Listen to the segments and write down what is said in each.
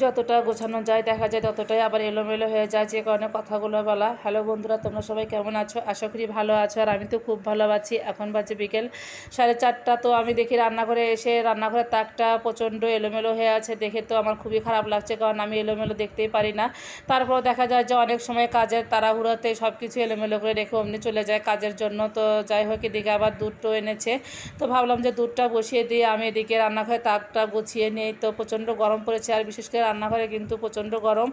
যতটা গোছানো যায় দেখা যায় ততটাই আবার এলোমেলো হয়ে যায়, যে কারণে কথাগুলো বলা। হ্যালো বন্ধুরা, তোমরা সবাই কেমন আছো? আশা করি ভালো আছো আর আমি তো খুব ভালো আছি। এখন বাজে বিকেল, সাড়ে চারটা তো আমি দেখি রান্নাঘরে এসে রান্নাঘরের তাকটা প্রচণ্ড এলোমেলো হয়ে আছে, দেখে তো আমার খুবই খারাপ লাগছে কারণ আমি এলোমেলো দেখতেই পারি না। তারপর দেখা যায় যে অনেক সময় কাজের তাড়াহুড়োতে সব কিছু এলোমেলো করে রেখে অমনি চলে যায় কাজের জন্য। তো যাই হোক, এদিকে আবার দুধটো এনেছে। তো ভাবলাম যে দুধটা বসিয়ে দিয়ে আমি এদিকে রান্নাঘরে তাকটা গুছিয়ে নিই। তো প্রচণ্ড গরম পড়েছে আর বিশেষ করে রান্নাঘরে কিন্তু প্রচণ্ড গরম।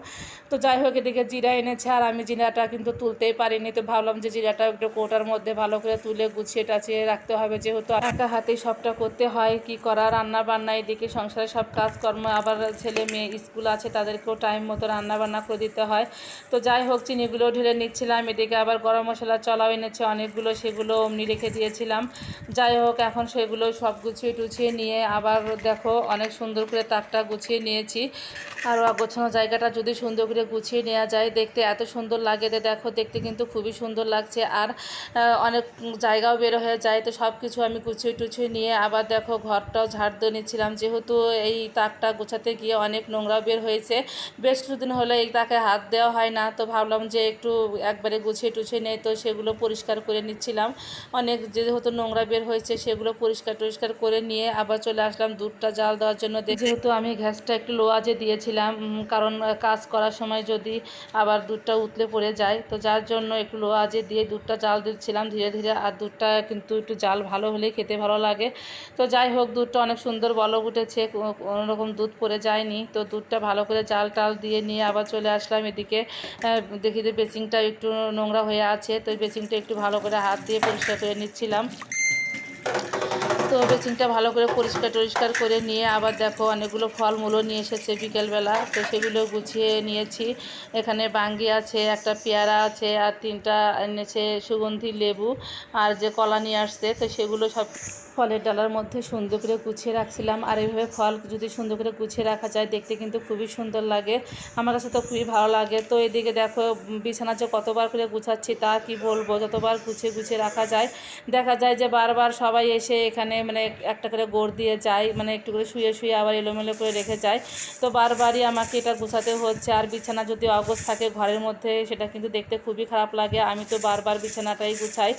তো যাই হোক, এদিকে জিরা এনেছে আর আমি জিরাটা কিন্তু তুলতেই পারিনি। তো ভাবলাম যে জিরাটা একটু কোটার মধ্যে ভালো করে তুলে গুছিয়ে টাছিয়ে রাখতে হবে। যেহেতু একা হাতেই সবটা করতে হয়, কি করা, রান্না বান্না, এদিকে সংসারে সব কাজকর্ম, আবার ছেলে মেয়ে স্কুল আছে, তাদেরকেও টাইম মতো রান্না বান্না করে দিতে হয়। তো যাই হোক, চিনিগুলো ঢেলে নিচ্ছিলাম। এদিকে আবার গরম মশলা চলাও এনেছে, অনেকগুলো সেগুলো অমনি রেখে দিয়েছিলাম। যাই হোক, এখন সেগুলো সব গুছিয়ে টুছিয়ে নিয়ে আবার দেখো, অনেক সুন্দর করে তাকটা গুছিয়ে নিয়েছি। আর গোছানো জায়গাটা যদি সুন্দর করে গুছিয়ে নেওয়া যায়, দেখতে এত সুন্দর লাগে যে দেখো, দেখতে কিন্তু খুবই সুন্দর লাগছে। আর অনেক জায়গাও বের হয়ে যায়, তো সব কিছু আমি গুছিয়ে টুছিয়ে নিয়ে আবার দেখো ঘরটাও ঝাড় দিয়ে নিচ্ছিলাম। যেহেতু এই তাকটা গোছাতে গিয়ে অনেক নোংরা বের হয়েছে, বেশ কিছুদিন হলে এই তাকে হাত দেওয়া হয় না, তো ভাবলাম যে একটু একবারে গুছিয়ে টুছিয়ে নেই, তো সেগুলো পরিষ্কার করে নিচ্ছিলাম। অনেক যেহেতু নোংরা বের হয়েছে, সেগুলো পরিষ্কার টরিষ্কার করে নিয়ে আবার চলে আসলাম দুধটা জাল দেওয়ার জন্য। যেহেতু আমি গ্যাসটা একটু লো আজে দিয়েছিলাম কারণ কাজ করার সময় যদি আবার দুধটা উতলে পড়ে যায়, তো যার জন্য একটু লো আজে দিয়ে দুধটা জাল দিচ্ছিলাম ধীরে ধীরে, আর দুধটা কিন্তু একটু জাল ভালো হলেই খেতে ভালো লাগে। তো যাই হোক, দুধটা অনেক সুন্দর বলক উঠেছে, কো- কোনো রকম দুধ পড়ে যায়নি, তো দুধটা ভালো করে জাল টাল দিয়ে নিয়ে আবার চলে আসলাম এদিকে। দেখি যে বেসিংটা একটু নোংরা হয়ে আছে, তো বেসিংটা একটু ভালো করে হাত দিয়ে পরিষ্কার করে নিচ্ছিলাম। তো বেসিনটা ভালো করে পরিষ্কার টরিষ্কার করে নিয়ে আবার দেখো অনেকগুলো ফলমূলও নিয়ে এসেছে বিকেলবেলা। তো সেগুলো গুছিয়ে নিয়েছি। এখানে বাঙ্গি আছে, একটা পেয়ারা আছে আর তিনটা এনেছে সুগন্ধি লেবু আর যে কলা নিয়ে আসছে, তো সেগুলো সব ফলের ডালার মধ্যে সুন্দর করে গুছিয়ে রাখছিলাম। আর এইভাবে ফল যদি সুন্দর করে গুছিয়ে রাখা যায়, দেখতে কিন্তু খুবই সুন্দর লাগে। আমার কাছে তো খুবই ভালো লাগে। তো এদিকে দেখো বিছানা যে কতবার করে গুছাচ্ছি, তা কি বলব? যতবার গুছিয়ে গুছিয়ে রাখা যায়, দেখা যায় যে বারবার সবাই এসে এখানে মানে একটা করে গোড় দিয়ে যায় মানে একটু করে শুয়ে শুয়ে আবার এলোমেলো করে রেখে যায়। তো বারবারই আমাকে এটা গুছাতে হচ্ছে। আর বিছানা যদি অগোছ থাকে ঘরের মধ্যে, সেটা কিন্তু দেখতে খুবই খারাপ লাগে। আমি তো বারবার বিছানাটাই গুছাই।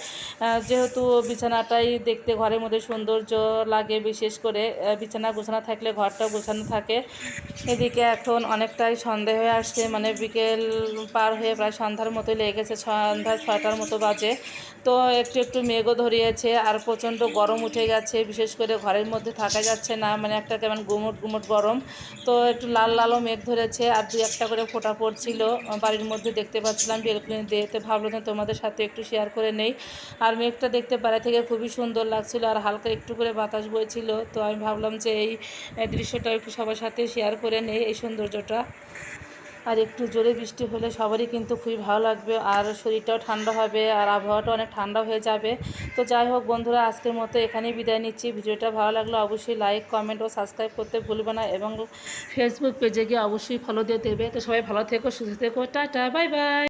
যেহেতু বিছানাটাই দেখতে ঘরের মধ্যে সৌন্দর্য লাগে বিশেষ করে বিছানা গোছানো থাকলে ঘরটাও গোছানো থাকে। এদিকে এখন অনেকটাই সন্দেহ হয়ে আসছে মানে বিকেল পার হয়ে প্রায় সন্ধ্যার মতো লেগেছে সন্ধ্যা ছটার মতো বাজে। তো একটু একটু মেঘও ধরিয়েছে, আর প্রচণ্ড গরম উঠে গেছে। বিশেষ করে ঘরের মধ্যে থাকা যাচ্ছে না মানে একটা কেমন গুমট গুমট গরম। তো একটু লাল লালও মেঘ ধরেছে আর দু একটা করে ফোঁটা পড়ছিল বাড়ির মধ্যে দেখতে পাচ্ছিলাম, বেলকুনি দিয়ে তো ভাবলাম তোমাদের সাথে একটু শেয়ার করে নেই। আর মেঘটা দেখতে পারে থেকে খুবই সুন্দর লাগছিল আর হালকা একটু করে বাতাস বইছিল, তো আমি ভাবলাম যে এই দৃশ্যটা একটু সবার সাথে শেয়ার করে নেই, এই সৌন্দর্যটা। আর একটু জোরে বৃষ্টি হলে সবারই কিন্তু খুবই ভালো লাগবে। আর শরীরটাও ঠান্ডা হবে আর আবহাওয়াটা অনেক ঠান্ডা হয়ে যাবে। তো যাই হোক বন্ধুরা, আজকের মতো এখানেই বিদায় নিচ্ছি। ভিডিওটা ভালো লাগলে অবশ্যই লাইক কমেন্ট ও সাবস্ক্রাইব করতে ভুলবে না এবং ফেসবুক পেজে গিয়ে অবশ্যই ফলো দিয়ে দেবে। তো সবাই ভালো থেকো, সুস্থ থেকো। Tata bye bye